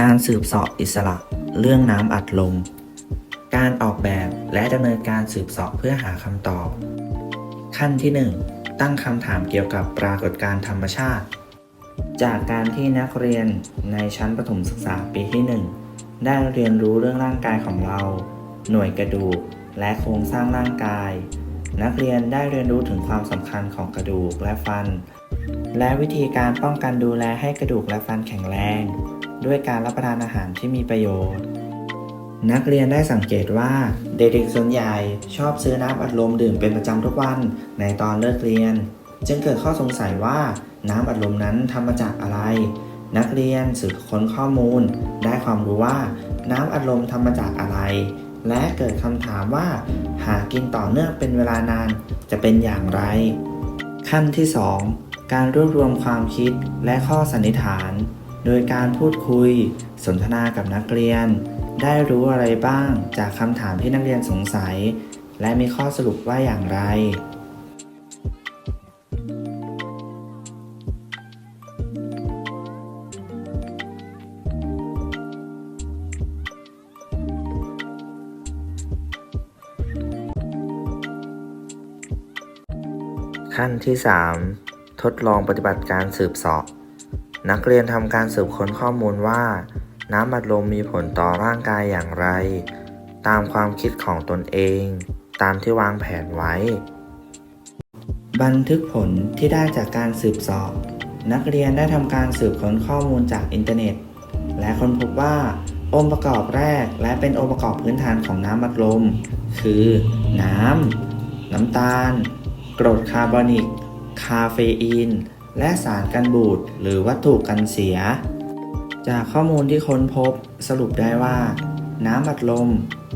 การสืบเสอบอิสระ เรื่องน้ำอัดลม การออกแบบและดำเนินการสืบเสอบเพื่อหาคำตอบ ขั้นที่ 1 ตั้งคำถามเกี่ยวกับปรากฏการณ์ธรรมชาติ จากการที่นักเรียนในชั้นประถมศึกษาปีที่ 1 ได้เรียนรู้เรื่องร่างกายของเรา หน่วยกระดูก และโครงสร้างร่างกาย นักเรียนได้เรียนรู้ถึงความสำคัญของกระดูกและฟัน และวิธีการป้องกันดูแลให้กระดูกและฟันแข็งแรง ด้วยการรับประทานอาหารที่มีประโยชน์ นักเรียนได้สังเกตว่าเด็กๆส่วนใหญ่ชอบซื้อน้ำอัดลมดื่มเป็นประจำทุกวันในตอนเลิกเรียน จึงเกิดข้อสงสัยว่าน้ำอัดลมนั้นทำมาจากอะไร นักเรียนสืบค้นข้อมูล ได้ความรู้ว่าน้ำอัดลมทำมาจากอะไร และเกิดคำถามว่า หากินต่อเนื่องเป็นเวลานานจะเป็นอย่างไร ขั้นที่ 2 การรวบรวมความคิดและข้อสันนิษฐาน โดยการพูดคุย สนทนากับนักเรียน ได้รู้อะไรบ้างจากคำถามที่นักเรียนสงสัย และมีข้อสรุปว่าอย่างไร ขั้นที่ 3 ทดลองปฏิบัติการสืบสอบ นักเรียนทำการสืบค้นข้อมูลว่า น้ำอัดลมมีผลต่อร่างกายอย่างไร ตามความคิดของตนเอง ตามที่วางแผนไว้ บันทึกผลที่ได้จากการสืบสอบ นักเรียนได้ทำการสืบค้นข้อมูลจากอินเทอร์เน็ต และค้นพบว่าองค์ประกอบแรกและเป็นองค์ประกอบพื้นฐานของน้ำอัดลม คือ น้ำ น้ำตาล กรดคาร์บอนิก คาเฟอีน และสารกันบูดหรือวัตถุกันเสีย จากข้อมูลที่ค้นพบสรุปได้ว่า น้ำอัดลม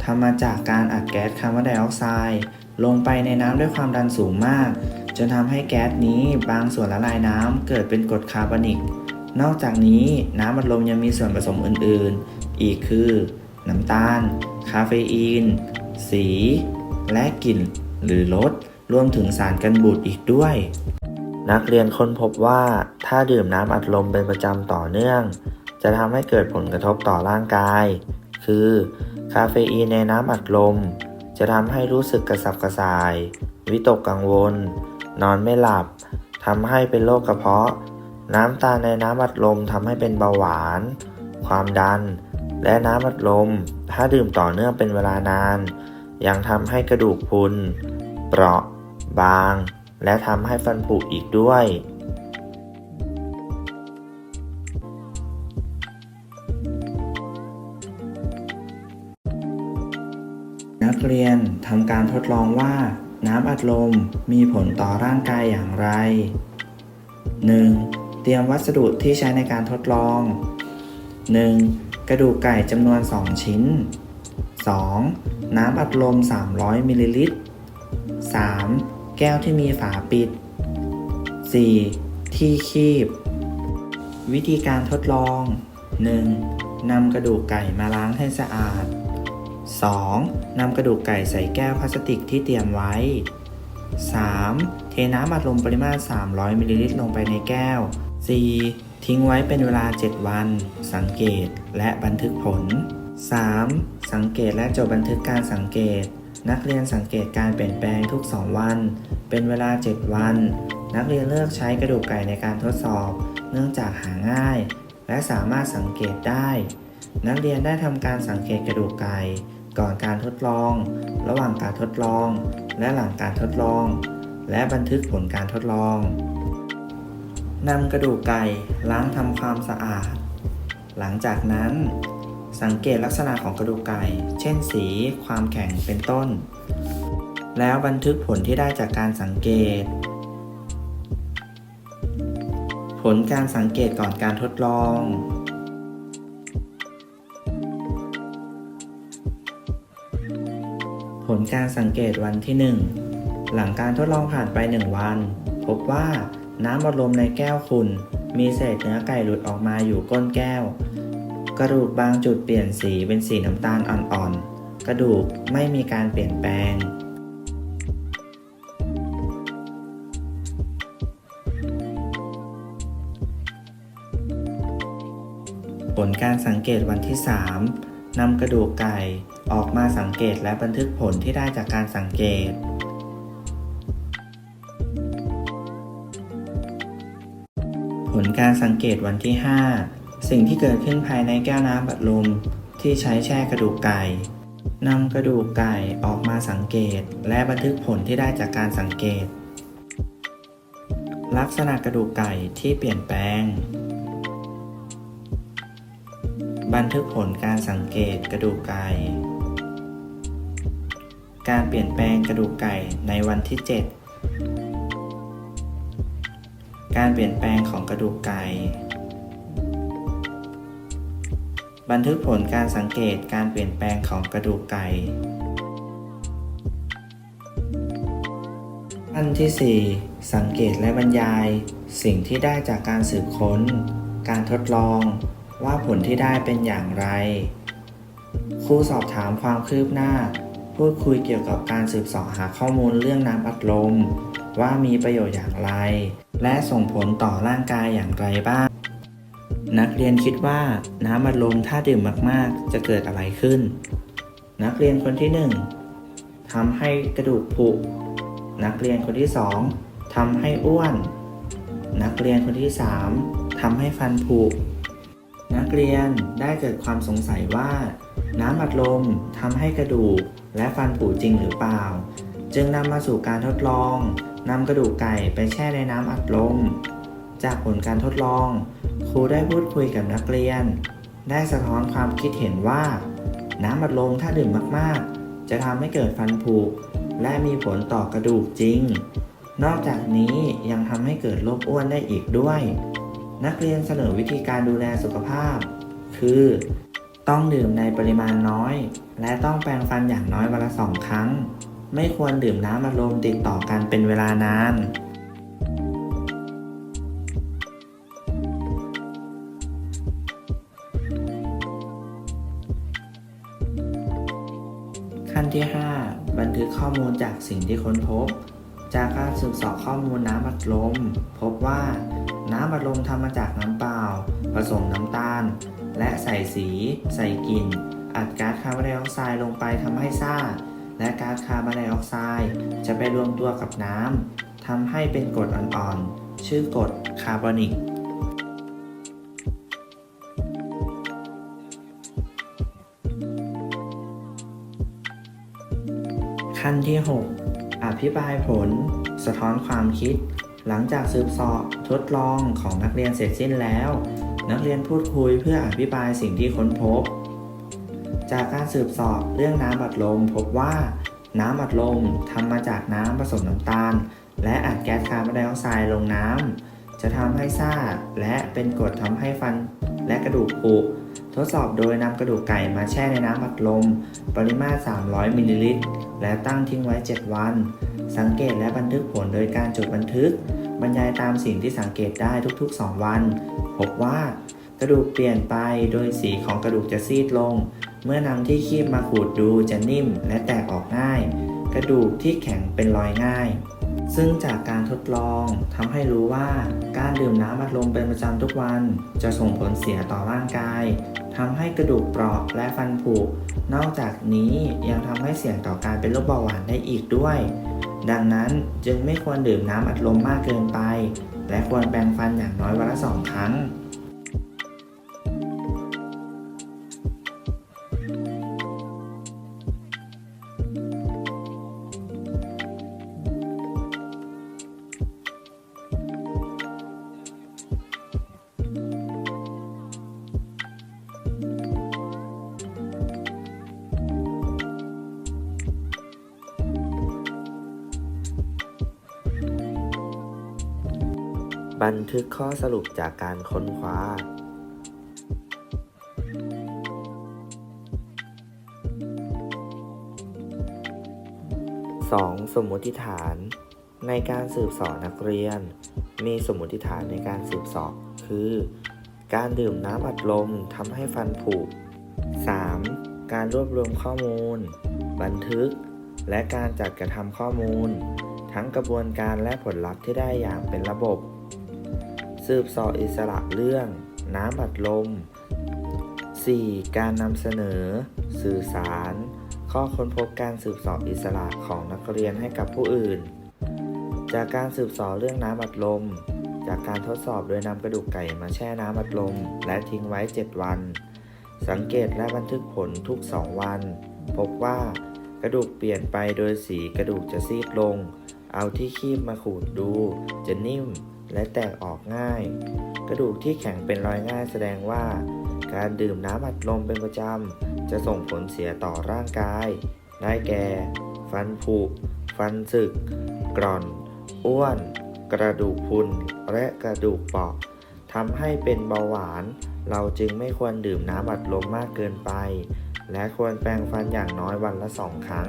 ทำมาจากการอัดแก๊สคาร์บอนไดออกไซด์ลงไปในน้ำด้วยความดันสูงมาก จนทำให้แก๊สนี้บางส่วนละลายน้ำเกิดเป็นกรดคาร์บอนิก นอกจากนี้น้ำอัดลมยังมีส่วนผสมอื่น ๆ อีกคือ น้ำตาล คาเฟอีน สี และกลิ่น หรือรสรวมถึงสารกันบูดอีกด้วย นักเรียนค้นพบว่าถ้าดื่มน้ำอัดลมเป็นประจำต่อเนื่อง จะทำให้เกิดผลกระทบต่อร่างกาย คือคาเฟอีนในน้ำอัดลม จะทำให้รู้สึกกระสับกระส่าย วิตกกังวล นอนไม่หลับทำให้เป็นโรคกระเพาะ น้ำตาลในน้ำอัดลมทำให้เป็นเบาหวาน ความดัน และน้ำอัดลม ถ้าดื่มต่อเนื่องเป็นเวลานาน ยังทำให้กระดูกพุน เปราะ บาง และทำให้ฟันผุอีกด้วย นักเรียนทำการทดลองว่า น้ำอัดลมมีผลต่อร่างกายอย่างไร 1. เตรียมวัสดุที่ใช้ในการทดลอง 1. กระดูกไก่จำนวน 2 ชิ้น 2. น้ำอัดลม 300 มิลลิลิตร 3. แก้วที่มีฝาปิด 4. ที่คีบ วิธีการทดลอง 1. นำกระดูกไก่มาล้างให้สะอาด 2. นำกระดูกไก่ใส่แก้วพลาสติกที่เตรียมไว้ 3. เทน้ำอัดลมปริมาตร 300มิลลิลิตรลงไปในแก้ว 4. ทิ้งไว้เป็นเวลา 7 วัน สังเกตและบันทึกผล 3. สังเกตและจดบันทึกการสังเกต นักเรียนสังเกตการเปลี่ยนแปลงทุก 2 วัน เป็นเวลา 7 วัน นักเรียนเลือกใช้กระดูกไก่ในการทดสอบ เนื่องจากหาง่าย และสามารถสังเกตได้ นักเรียนได้ทำการสังเกตกระดูกไก่ ก่อนการทดลอง ระหว่างการทดลอง และหลังการทดลอง และบันทึกผลการทดลองนำกระดูกไก่ล้างทำความสะอาด หลังจากนั้น สังเกตลักษณะของกระดูกไก่ เช่นสี ความแข็งเป็นต้น แล้วบันทึกผลที่ได้จากการสังเกต ผลการสังเกตก่อนการทดลองผลการสังเกตวันที่ 1 หลังการทดลองผ่านไป 1 วัน พบว่าน้ำอัดลมในแก้วขุ่นมีเศษเนื้อไก่หลุดออกมาอยู่ก้นแก้ว กระดูกบางจุดเปลี่ยนสีเป็นสีน้ำตาลอ่อนๆ กระดูกไม่มีการเปลี่ยนแปลง ผลการสังเกตวันที่ 3นำกระดูกไก่ออกมาสังเกตและบันทึกผลที่ได้จากการสังเกตผลการสังเกตวันที่ 5 สิ่งที่เกิดขึ้นภายในแก้วน้ำบัดลมที่ใช้แช่กระดูกไก่นำกระดูกไก่ออกมาสังเกต และบันทึกผลที่ได้จากการสังเกต ลักษณะกระดูกไก่ที่เปลี่ยนแปลง บันทึกผลการสังเกตกระดูกไก่การเปลี่ยนแปลงกระดูกไก่ในวันที่ 7 การเปลี่ยนแปลงของกระดูกไก่ บันทึกผลการสังเกตการเปลี่ยนแปลงของกระดูกไก่ขั้นที่ 4 สังเกตและบรรยาย สิ่งที่ได้จากการสืบค้น การทดลอง ว่าผลที่ได้เป็นอย่างไร ครูสอบถามความคืบหน้า พูดคุยเกี่ยวกับการสืบเสาะหาข้อมูลเรื่องน้ำอัดลม ว่ามีประโยชน์อย่างไร และส่งผลต่อร่างกายอย่างไรบ้าง นักเรียนคิดว่าน้ำอัดลมถ้าดื่มมากๆ จะเกิดอะไรขึ้น นักเรียนคนที่ 1ทำให้กระดูกผุ นักเรียนคนที่ 2ทำให้อ้วน นักเรียนคนที่ 3ทำให้ฟันผุ นักเรียนได้เกิดความสงสัยว่า น้ำอัดลมทำให้กระดูกและฟันผุจริงหรือเปล่า จึงนำมาสู่การทดลองนำกระดูกไก่ไปแช่ในน้ำอัดลม จากผลการทดลอง ครูได้พูดคุยกับนักเรียน ได้สะท้อนความคิดเห็นว่า น้ำอัดลมถ้าดื่มมากๆ จะทำให้เกิดฟันผุและมีผลต่อกระดูกจริง นอกจากนี้ยังทำให้เกิดโรคอ้วนได้อีกด้วย นักเรียนเสนอวิธีการดูแลสุขภาพ คือ ต้องดื่มในปริมาณน้อย และต้องแปรงฟันอย่างน้อยวันละสองครั้ง ไม่ควรดื่มน้ำอัดลมติดต่อกันเป็นเวลานาน ขั้นที่ 5 บันทึกข้อมูลจากสิ่งที่ค้นพบ จากการสืบเสอบข้อมูลน้ำอัดลม พบว่าน้ำอัดลมทำมาจากน้ำเปล่า ผสมน้ำตาล และใส่สี ใส่กลิ่น อัดก๊าซคาร์บอนไดออกไซด์ลงไปทำให้ซ่า และก๊าซคาร์บอนไดออกไซด์จะไปรวมตัวกับน้ำทำให้เป็นกรดอ่อนๆ ชื่อกรดคาร์บอนิก ขั้นที่ 6 อภิปรายผล สะท้อนความคิด หลังจากสืบสอบทดลองของนักเรียนเสร็จสิ้นแล้ว นักเรียนพูดคุยเพื่ออภิปรายสิ่งที่ค้นพบ จากการสืบสอบเรื่องน้ำอัดลม พบว่าน้ำอัดลมทำมาจากน้ำผสมน้ำตาล และอัดแก๊สคาร์บอนไดออกไซด์ลงน้ำจะทำให้ซ่าและเป็นกรดทำให้ฟันและกระดูกผุ ทดสอบโดยนำกระดูกไก่มาแช่ในน้ำอัดลม ปริมาตร 300 มิลลิลิตร และตั้งทิ้งไว้ 7 วัน สังเกตและบันทึกผลโดยการจดบันทึก บรรยายตามสิ่งที่สังเกตได้ทุกๆ 2 วัน พบว่ากระดูกเปลี่ยนไปโดยสีของกระดูกจะซีดลง เมื่อนำที่คีบมาขูดดูจะนิ่มและแตกออกง่าย กระดูกที่แข็งเป็นรอยง่าย ซึ่งจากการทดลองทำให้รู้ว่าการดื่มน้ำอัดลมเป็นประจำทุกวัน จะส่งผลเสียต่อร่างกาย ทำให้กระดูกเปราะและฟันผุ นอกจากนี้ยังทำให้เสี่ยงต่อการเป็นโรคเบาหวานได้อีกด้วย ดังนั้นจึงไม่ควรดื่มน้ำอัดลมมากเกินไป และควรแปรงฟันอย่างน้อยวันละสองครั้ง บันทึกข้อสรุปจากการค้นคว้า 2. สมมติฐาน ในการสืบสอบนักเรียน มีสมมติฐานในการสืบสอบคือ การดื่มน้ำอัดลมทำให้ฟันผุ 3. การรวบรวมข้อมูล บันทึก และการจัดกระทำข้อมูล ทั้งกระบวนการและผลลัพธ์ที่ได้อย่างเป็นระบบ สืบสอบอิสระเรื่องน้ำอัดลม 4. การนำเสนอ สื่อสาร ข้อค้นพบการสืบสอบอิสระของนักเรียนให้กับผู้อื่น จากการสืบสอบเรื่องน้ำอัดลม จากการทดสอบโดยนำกระดูกไก่มาแช่น้ำอัดลม และทิ้งไว้ 7 วัน สังเกตและบันทึกผลทุก 2 วัน พบว่ากระดูกเปลี่ยนไปโดยสีกระดูกจะซีดลง เอาที่คีบมาขูดดู จะนิ่ม และแตกออกง่าย กระดูกที่แข็งเป็นรอยง่ายแสดงว่า การดื่มน้ำอัดลมเป็นประจำ จะส่งผลเสียต่อร่างกาย ได้แก่ ฟันผุ ฟันสึก กร่อน อ้วน กระดูกพุน และกระดูกเปราะทำให้เป็นเบาหวาน เราจึงไม่ควรดื่มน้ำอัดลมมากเกินไป และควรแปรงฟันอย่างน้อยวันละสองครั้ง